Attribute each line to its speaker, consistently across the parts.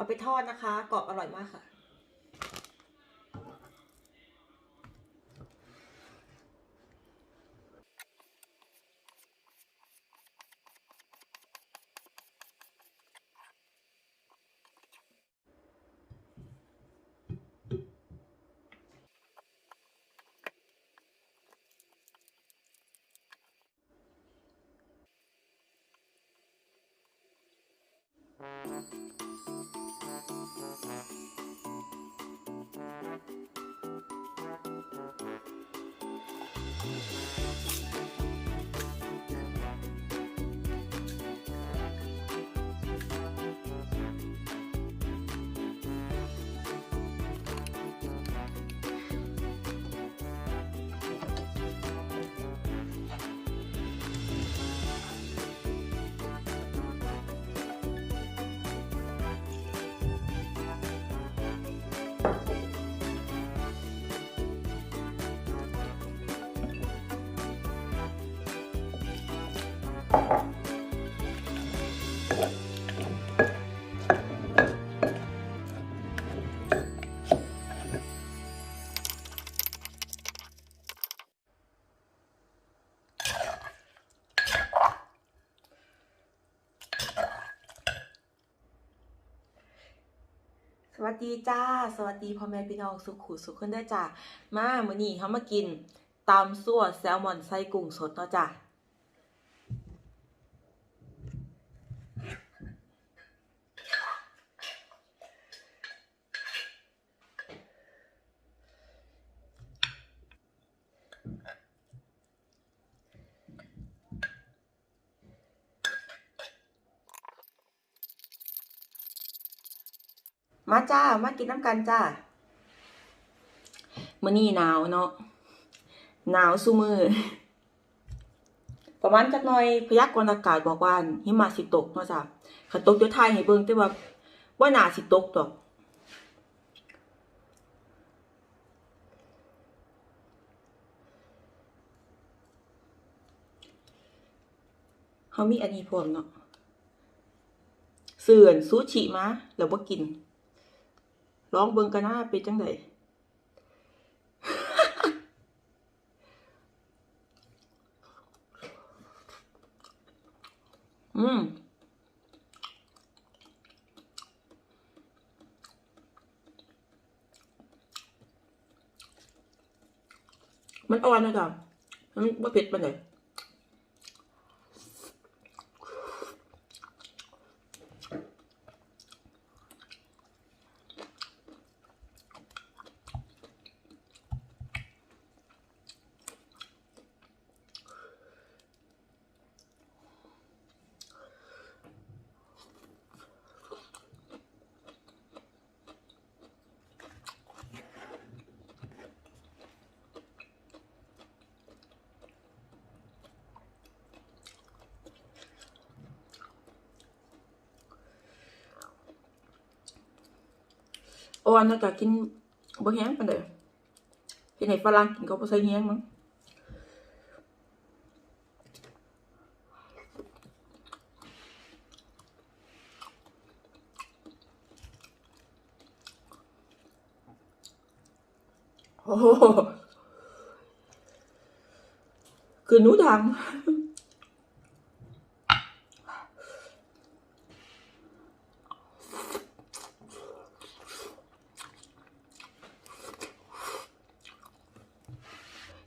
Speaker 1: เอาไปทอดนะคะ กรอบอร่อยมากค่ะ ส วัสดีจ้า สวัสดีพ่อแม่พี่น้องสุขุสุขขึ้นได้จ้ามาเมื่อนี้เขามากินตำซั่วแซลมอนไส้กุ้งสดเนาะจ้า จ้า มากินน้ำกันจ้ามื้อนี้หนาวเนาะหนาวซุมือ ประมาณจักหน่อยพยากรณ์อากาศบอกว่าหิมะสิตกเนาะจ้ะคันตกอยู่ไทยให้เบิ่งแต่ว่าบ่น่าสิตกดอกเขามีอันนี้พร้อมเนาะเสื่อนซูชิมาแล้วบ่ากิน ลองเบิ่งกันหนะเป็นจังไดอืมมันอ่อนนะจ๊ะมันบ่เผ็ดปานใดอ่อนนะจ๊ะกินบ่แห้งปานใดเฮ็ดให้ฝรั่งกินเขาบ่ใส่แห้งมั้งโอ้โหคือหนูทำ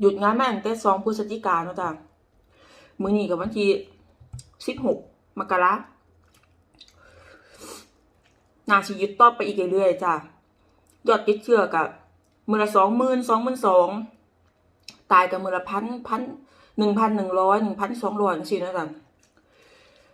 Speaker 1: หยุดงานมาตั้งแต่สองพฤศจิกายนเนาะจ้ะมือนี้กับวันที่สิบหกมกรานาสิหยุดต่อไปอีกเรื่อยๆจ้ะยอดติดเชื้อกับมือละสองหมื่นสองหมื่นสองตายกับมือละพันพันหนึ่งพันหนึ่งร้อยหนึ่งพันสองร้อยจังซี่นะจ้ะ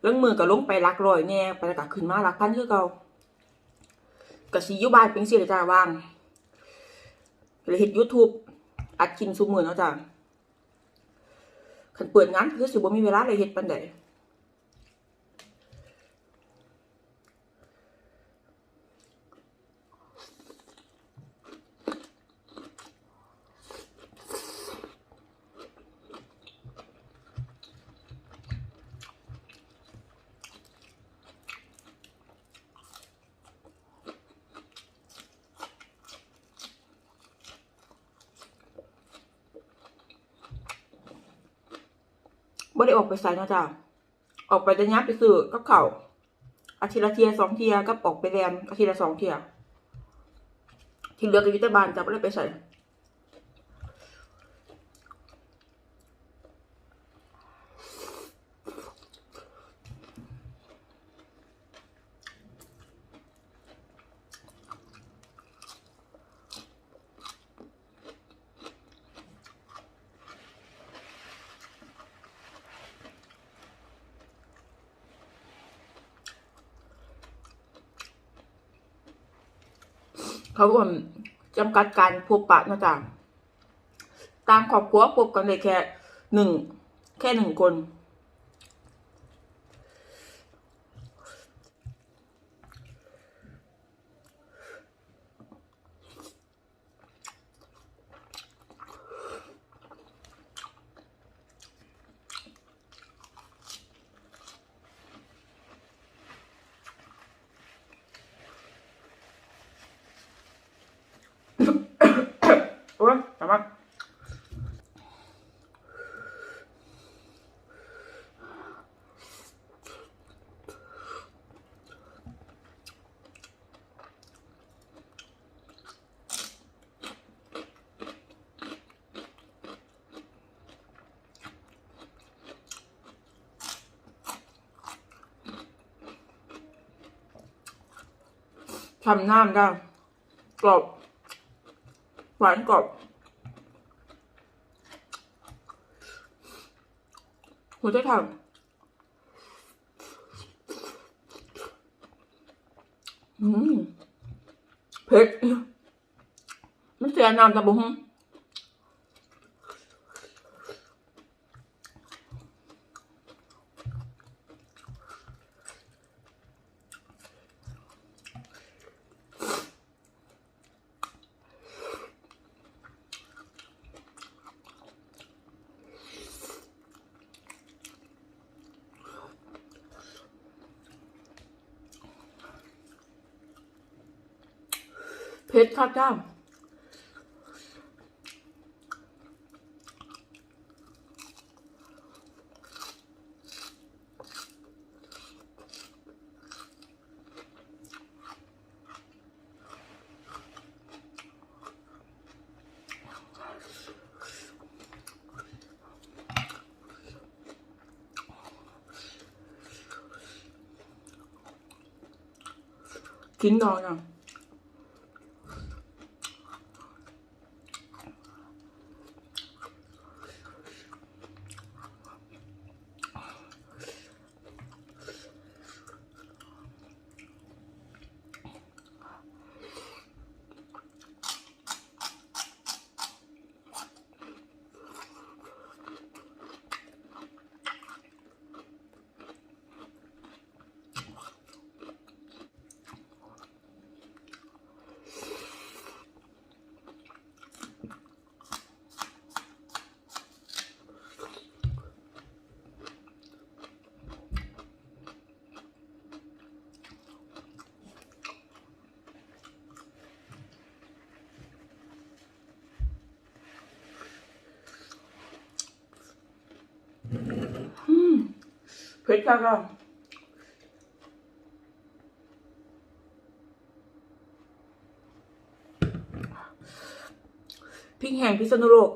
Speaker 1: แล้วมือก็ลงไปหลักร้อยแน่ไปแล้วก็ขึ้นมาหลักพันคือเก่าก็สิอยู่บ้านเป็นสิเลยจ้ะว่างเลยเฮ็ด YouTube อัดกินซุมือเนาะจ้ะขันเปิดงานคือสิบ่มีเวลาเลยเฮ็ดปันใด บ่ ไปใส่นาะจ้ะออกไปจะยับไปซื้อกับเขาอาทิตย์ละเทียสองเทียก็ออกไปแรมอาทิตย์ละสองเทียที่เหลือก็อยู่แต่บ้านจ้ะบ่ได้ไปใส่ เขาก็จำกัดการพบปะเนาะจ้ะต่างครอบครัวพบกันได้แค่หนึ่งแค่หนึ่งคน โอ้ยแต่ว่า ทำน้ำได้กรอบ หวานกรอบหัวใจทำอืมเผ็ดมันเสียน้ำตะบุ้ง เผ็ดค รับจ้ากินดองนะเผ็ดจ้าก็พริกแห้งพิษณุโลก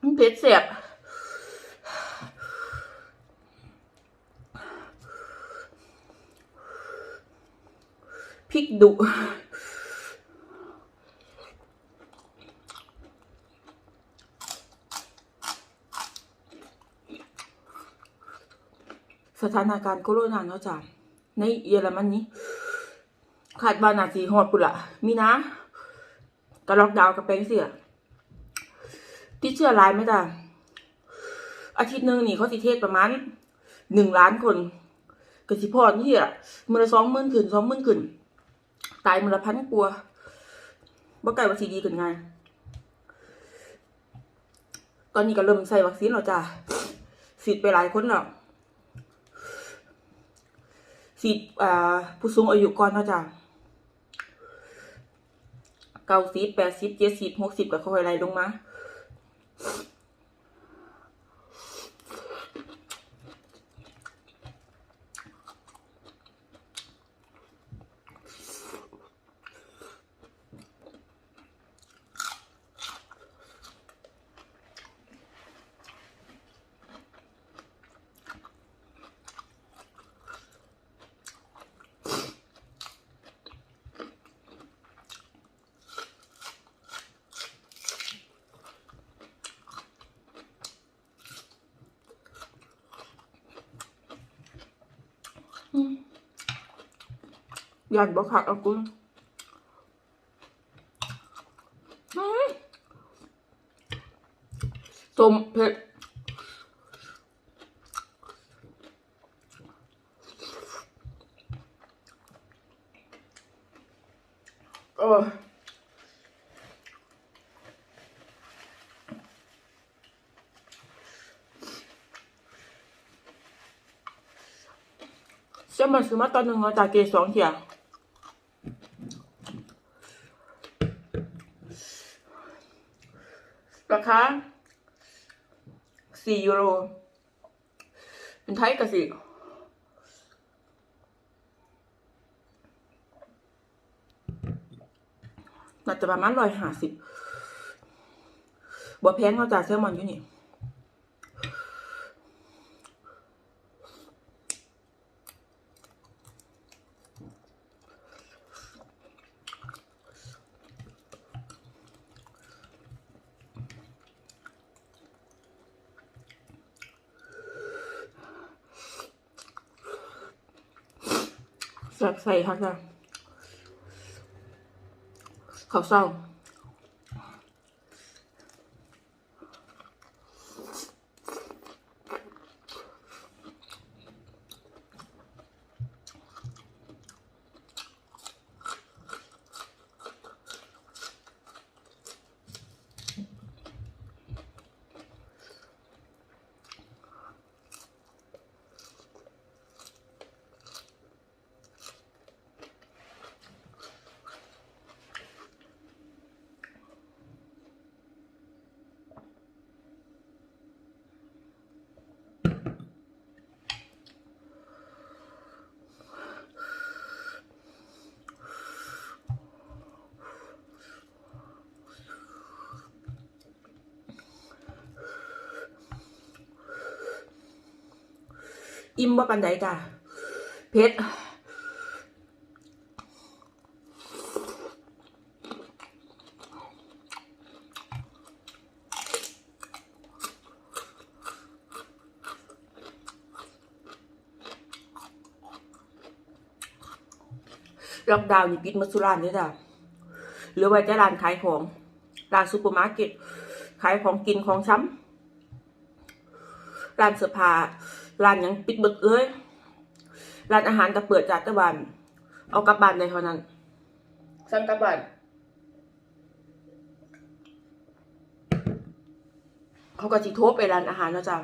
Speaker 1: มันเผ็ดเสียบพริกดุ สถานการณ์โควิดเนาะจ้ะในเยอรมันีคาดว่าน่าสิฮอดพุ่นละมีนะก็ล็อกดาวน์กับแปงเสียติดเชื้อหลายไหมจ้ะอาทิตย์หนึ่งนี่เขาสิเทศประมาณหนึ่งล้านคนก็สิพอนี่อะมือละสองหมื่นขึ้นสองหมื่นขึ้น ตายมือละพันกลัวบ่ไกลว่าสิดีขึ้นไงตอนนี้ก็เริ่มใส่วัคซีนแล้วจ้ะฉีดไปหลายคนแล้ว สิอ่าผู้สูงอายุก่อนเนาะจ้ะเก้าสิบแปดสิบเจ็ดสิบหกสิบก็ค่อยๆไล่ลงมา ยันบ่คักอากุ้งต้มเผ็ดเออเชื่อมันซื้อมาตอนหนึ่งเราจ่ายเกสองเทีย ราคาสี่ยูโร เป็นไทยกสิน่าจะประมาณร้อยห้าสิบบ่แพงเขาจ่ายแซลมอนอยู่นี่ ใส่ใส่ทักจ้ะข้าวเศร้า อิ่มบ่ปันใดจ้ะเพชรล็อกดาวน์นี่ปิดมาสุรานเด้อจ้ะหลือว้แต่ร้านขายของร้านซูเปอร์มาร์เก็ตขายของกินของช้ำร้านเสื้อผ้า ร้านหยังปิดเบิดเลยร้านอาหารก็เปิดจากตะวันเอากลับบ้านได้เท่านั้นสั่งกลับบ้านเขาก็สิโทรไปร้านอาหารเนาะจ้ะ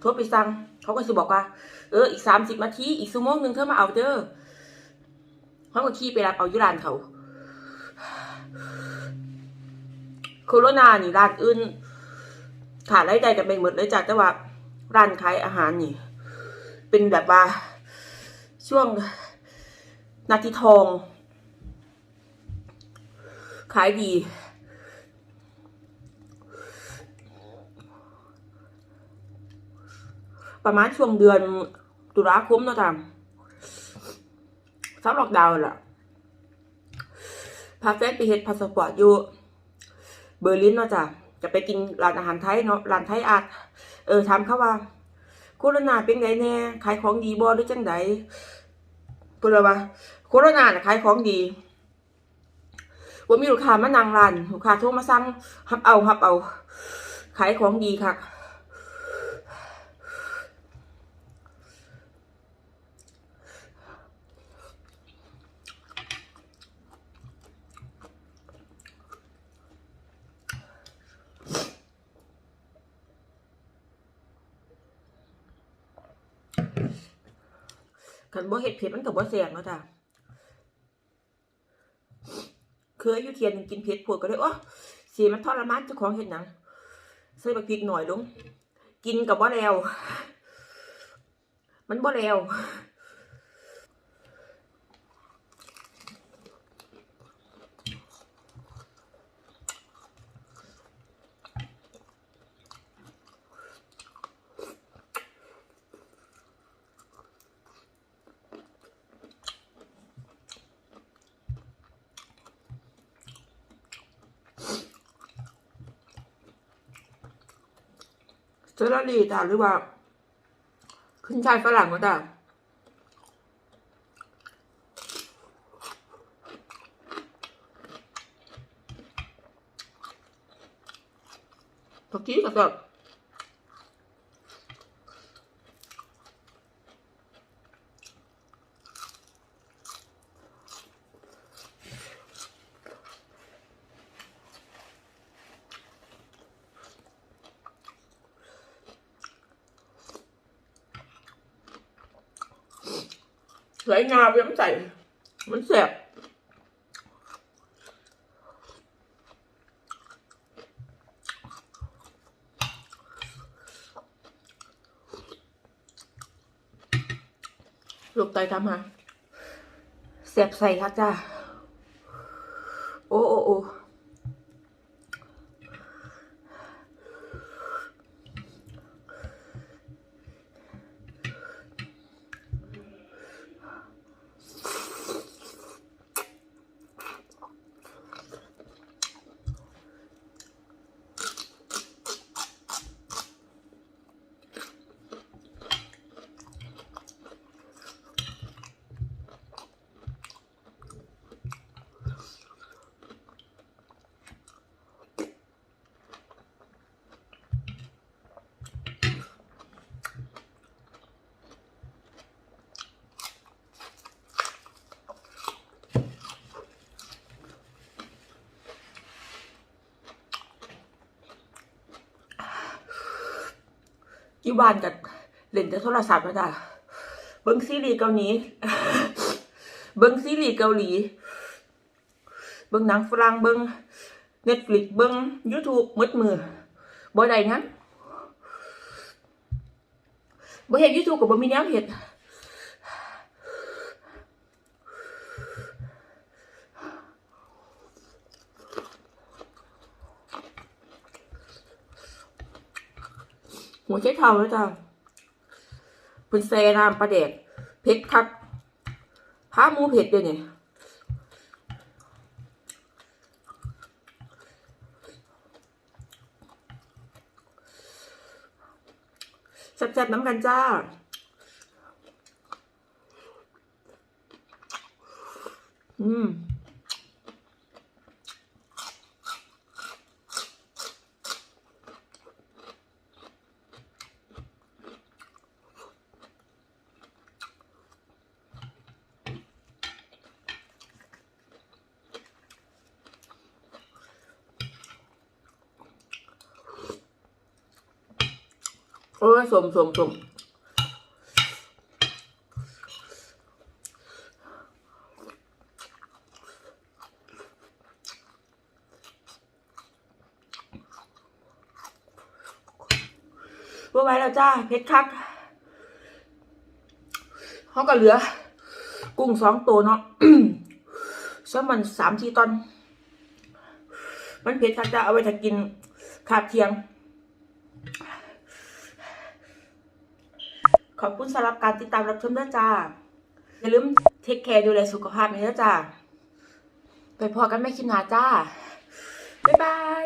Speaker 1: โทรไปสั่งเขาก็สิบอกว่า เอออีกสามสิบนาทีอีกชั่วโมงหนึ่งเธอมาเอาเด้อเขาก็ขี่ไปรับเอาอยู่ร้านเขาโคโรนานี่ร้านอื่นขาดรายได้กันไปหมดเลยจ้ะแต่ว่า ร้านขายอาหารนี่ เป็นแบบว่า ช่วงนาทีทอง ขายดี ประมาณช่วงเดือนตุลาคมเนาะจ้ะซับล็อกดาวน์แหละพาแฟนไปเฮ็ดพาสปอร์ตอยู่เบอร์ลินเนาะจ้ะจะไปกินร้านอาหารไทยเนาะร้านไทยอาร์ต เออถามเขาว่าโคโรนาเป็นไงแน่ขายของดีบ่หรือจังใดเพิ่อว่าโคโรนาน่ะขายของดีว่ามีลูกค้ามานั่งร้านลูกค้าโทรมาสั่งฮับเอาฮับเอา ขายของดีค่ะ คันบ่เห็ดเผ็ดมันกับบ่แซ่บเนาะจ้ะเคยอยู่เทียนกินเผ็ดปวดก็เลยโอ้สีมันทรมานเจ้าของเห็ดหนังใส่บักพริกหน่อยลง กินกับบ่แล้ว มันบ่แล้ว ลอรี่จ้ะหรือว่า ขึ้นชายฝรั่งก็ได้ตะกี้ก็แบบ สวยงามเยี่ยมใส่ มันแสบลูกไตทำมาเสียบใส่ค่ะจ้า โอ้โอ้โอ้ อยู่บ้านกับเล่นแต่โทรศัพท์นะจ้ะเบิ้งซีรีส์เกาหลีเบิ้งซีรีส์เกาหลี เบิ้งหนังฝรั่งเบิ้งเน็ตฟลิกเบิ้งยูทูบมืดมือบ่ได้งั้นบ่เห็นยูทูบกับบ่มีแนวเห็ด หัวใช้เท้าแล้วจ้ะเป็นแซน้ำปลาแดกเผ็ดคักผ้าหมูเผ็ดด้วยเนี่ยแซ่บๆน้ำกันจ้าอืม มสมสมว่าไว้แล้วจ้าเพชรคักเขาก็เหลือ กุ้งสองตัวเนาะซะมันสามทีตอน มันเพชรคักจะเอาไว้ถ้ากินขาบเทียง ขอบคุณสำหรับการติดตามรับชมด้วยจ้า อย่าลืมเทคแคร์ดูแลสุขภาพนี้ด้วยจ้า ไปพอกันไม่คิดหนาจ้า บ๊ายบาย